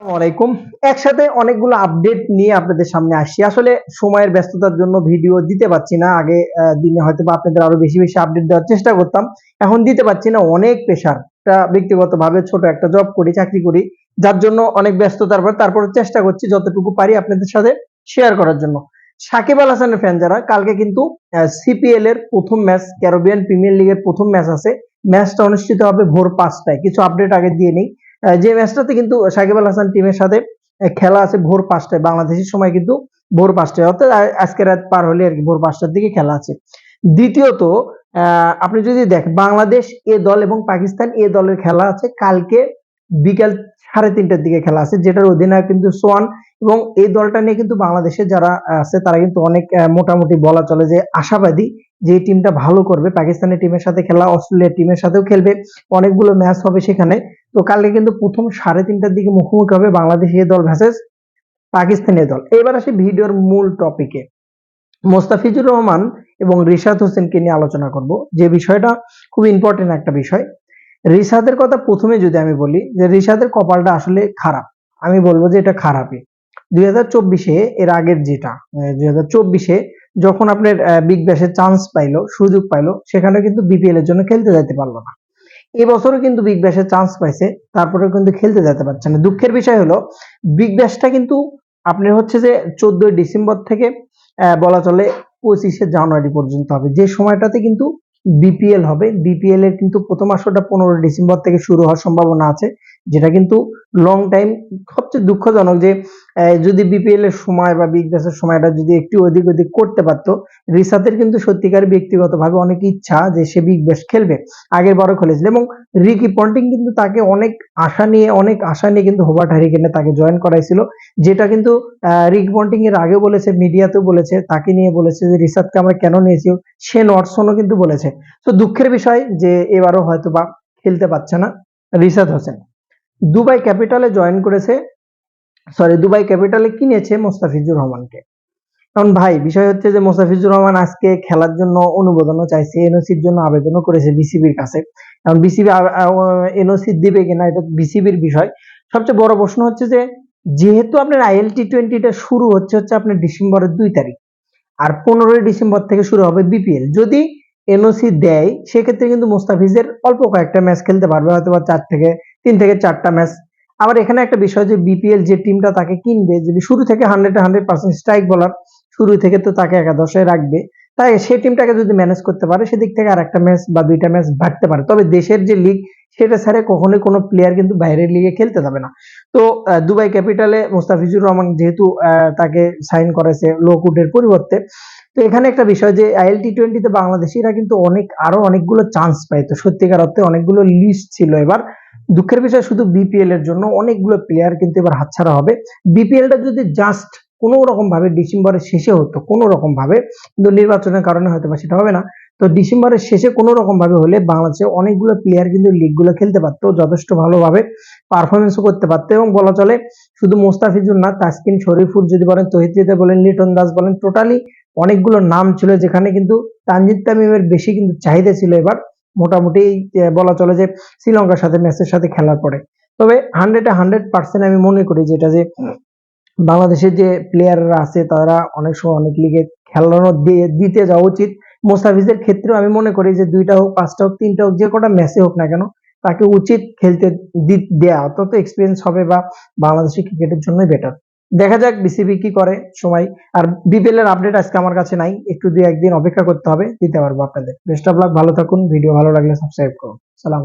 আলাইকুম। একসাথে অনেকগুলো আপডেট নিয়ে আপনাদের সামনে আসছি। আসলে সময়ের ব্যস্ততার জন্য ভিডিও দিতে পারছি না। আগে দিনে হয়তো বা আপনাদের আরও বেশি বেশি আপডেট দেওয়ার চেষ্টা করতাম। এখন দিতে পারছি না। অনেক প্রেশার ব্যক্তিগত ভাবে ছোট একটা জব করি, চাকরি করি, যার জন্য অনেক ব্যস্ততার পর তারপরে চেষ্টা করছি যতটুকু পারি আপনাদের সাথে শেয়ার করার জন্য। সাকিব আল হাসানের ফ্যান যারা, কালকে কিন্তু সিপিএল এর প্রথম ম্যাচ ক্যারোবিয়ান প্রিমিয়ার লিগের প্রথম ম্যাচ আছে। ম্যাচটা অনুষ্ঠিত হবে ভোর পাঁচটায়। কিছু আপডেট আগে দিয়ে নেই। যে ম্যাচটাতে কিন্তু সাকিব আল হাসান টিমের সাথে খেলা আছে ভোর পাঁচটায়, বাংলাদেশের সময় কিন্তু ভোর পাঁচটায়, অর্থাৎ আজকে রাত পার হলে আর কি ভোর পাঁচটার দিকে খেলা আছে। দ্বিতীয়ত আপনি যদি দেখেন, বাংলাদেশ এ দল এবং পাকিস্তান এ দলের খেলা আছে, কালকে বিকাল সাড়ে তিনটার দিকে খেলা আছে, যেটার অধিনায়ক কিন্তু সোয়ান এবং এই দলটা নিয়ে কিন্তু বাংলাদেশে যারা আছে, তারা কিন্তু অনেক মোটামুটি বলা চলে যে আশাবাদী যে টিমটা ভালো করবে। পাকিস্তানের টিমের সাথে খেলা, অস্ট্রেলিয়ার টিমের সাথেও খেলবে। অনেকগুলো ম্যাচ হবে সেখানে। তো কালকে কিন্তু প্রথম সাড়ে তিনটার দিকে মুখোমুখি হবে বাংলাদেশ এ দল ভার্সেস পাকিস্তানি দল। এবার আসি ভিডিওর মূল টপিকে মোস্তাফিজুর রহমান এবং রিশাদ হোসেনকে নিয়ে আলোচনা করব। যে বিষয়টা খুব ইম্পর্টেন্ট একটা বিষয়। রিশাদের কথা প্রথমে যদি আমি বলি যে রিশাদের কপালটা আসলে খারাপ। আমি বলব যে এটা খারাপই। দুই হাজার চব্বিশে এর আগের যেটা দুই হাজার চব্বিশে যখন আপনার বিগ ব্যাশে চান্স পাইলো, সুযোগ পাইলো সেখানে কিন্তু বিপিএল এর জন্য খেলতে যাইতে পারল না। এবছরও কিন্তু বিগ ব্যাশে চান্স পাইছে তারপরে কিন্তু খেলতে যেতে পারছে না। দুঃখের বিষয় হলো বিগ ব্যাশটা কিন্তু আপনার হচ্ছে যে চোদ্দই ডিসেম্বর থেকে বলা চলে পঁচিশে জানুয়ারি পর্যন্ত হবে। যে সময়টাতে কিন্তু বিপিএল হবে বিপিএল এর কিন্তু প্রথম আসরটা পনেরো ডিসেম্বর থেকে শুরু হওয়ার সম্ভাবনা আছে, যেটা কিন্তু লং টাইম সবচেয়ে দুঃখজনক যে যদি বিপিএল এর সময় বা বিগ ব্যাশের সময়টা যদি একটু অধিক অধিক করতে পারতো, রিসাতের কিন্তু সত্যিকার ব্যক্তিগতভাবে অনেক ইচ্ছা যে সে বিগ ব্যাশ খেলবে। আগের বারও খেলেছিল এবং রিকি পন্টিং কিন্তু তাকে অনেক আশা নিয়ে, অনেক আশা নিয়ে কিন্তু হোবার্ট হ্যারিকেনে তাকে জয়েন করাইছিল, যেটা কিন্তু রিক পন্টিং এর আগে বলেছে, মিডিয়াতেও বলেছে, তাকে নিয়ে বলেছে যে রিসাতকে আমরা কেন নিয়েছি সে নটসনও কিন্তু বলেছে। তো দুঃখের বিষয় যে এবারও হয়তো বা খেলতে পারছে না রিসাদ হোসেন। দুবাই ক্যাপিটালে জয়েন করেছে সরি দুবাই ক্যাপিটালে কিনেছে মোস্তাফিজুর রহমানকে। কারণ ভাই, বিষয় হচ্ছে যে মোস্তাফিজুর রহমান আজকে খেলার জন্য অনুমোদনও চাইছে এনওসির জন্য আবেদনও করেছে বিসিবির কাছে। কারণ বিসিবি এনওসি দিবে কিনা এটা বিসিবির বিষয়। সবচেয়ে বড় প্রশ্ন হচ্ছে যে, যেহেতু আপনার আইএল টি টোয়েন্টিটা শুরু হচ্ছে হচ্ছে আপনার ডিসেম্বরের দুই তারিখ, আর পনেরোই ডিসেম্বর থেকে শুরু হবে বিপিএল যদি এনওসি দেয়, সেক্ষেত্রে কিন্তু মোস্তাফিজের অল্প কয়েকটা ম্যাচ খেলতে পারবে হয়তো বা চার থেকে, তিন থেকে চারটা ম্যাচ আবার এখানে একটা বিষয় যে বিপিএল যে টিমটা তাকে কিনবে, যদি শুরু থেকে হান্ড্রেড হান্ড্রেড পার্সেন্ট স্ট্রাইক বলার শুরু থেকে তো তাকে একাদশে রাখবে, তাই সেই টিমটাকে যদি ম্যানেজ করতে পারে, সেদিক থেকে আর একটা ম্যাচ বা দুইটা ম্যাচ বাড়তে পারে। তবে দেশের যে লিগ সেটা ছাড়া কখনোই কোনো প্লেয়ার কিন্তু বাইরের লিগে খেলতে যাবে না। তো দুবাই ক্যাপিটালে মোস্তাফিজুর রহমান যেহেতু তাকে সাইন করেছে লোকুটের পরিবর্তে, তো এখানে একটা বিষয় যে আইএল টি টোয়েন্টিতে বাংলাদেশিরা কিন্তু অনেক, আরও অনেকগুলো চান্স পায়। তো সত্যিকার অর্থে অনেকগুলো লিস্ট ছিল এবার। দুঃখের বিষয় শুধু বিপিএল এর জন্য, অনেকগুলো প্লেয়ার কিন্তু এবার হাতছাড়া হবে। বিপিএলটা যদি জাস্ট কোনো রকম ভাবে ডিসেম্বরের শেষে হতো, কোনো রকম ভাবে কিন্তু নির্বাচনের কারণে হয়তো বা সেটা হবে না। তো ডিসেম্বরের শেষে কোনো রকম ভাবে হলে বাংলাদেশে অনেকগুলো প্লেয়ার কিন্তু লিগগুলো খেলতে পারতো, যথেষ্ট ভালোভাবে পারফরমেন্সও করতে পারতো এবং বলা চলে, শুধু মোস্তাফিজুর না, তাসকিন শরীফুল যদি বলেন, তহিদ হৃদয় বলেন, লিটন দাস বলেন টোটালি অনেকগুলো নাম ছিল যেখানে কিন্তু তানজিদ তামিমের বেশি কিন্তু চাহিদা ছিল এবার। মোটামুটি বলা চলে যে শ্রীলঙ্কার সাথে ম্যাচের সাথে খেলার পরে। তবে হান্ড্রেডে হান্ড্রেড পার্সেন্ট আমি মনে করি যেটা যে বাংলাদেশের যে প্লেয়াররা আছে, তারা অনেক সময় অনেক লিগে খেলানো দিয়ে দিতে যাওয়া উচিত। মোস্তাফিজের ক্ষেত্রেও আমি মনে করি যে দুইটা হোক, পাঁচটা হোক, তিনটা হোক, যে কটা ম্যাচে হোক না কেন, তাকে উচিত খেলতে দেয়া। তত এক্সপিরিয়েন্স হবে বা বাংলাদেশের ক্রিকেটের জন্যই বেটার দেখা যাক বিসিবি কি করে সময়। আর বিপিএল এর আপডেট আজকে আমার কাছে নাই। একটু দিয়ে একদিন অপেক্ষা করতে হবে, দিতে পারব আপনাদের। বেস্ট অফ লাক ভালো থাকুন। ভিডিও ভালো লাগলে সাবস্ক্রাইব করুন। সালাম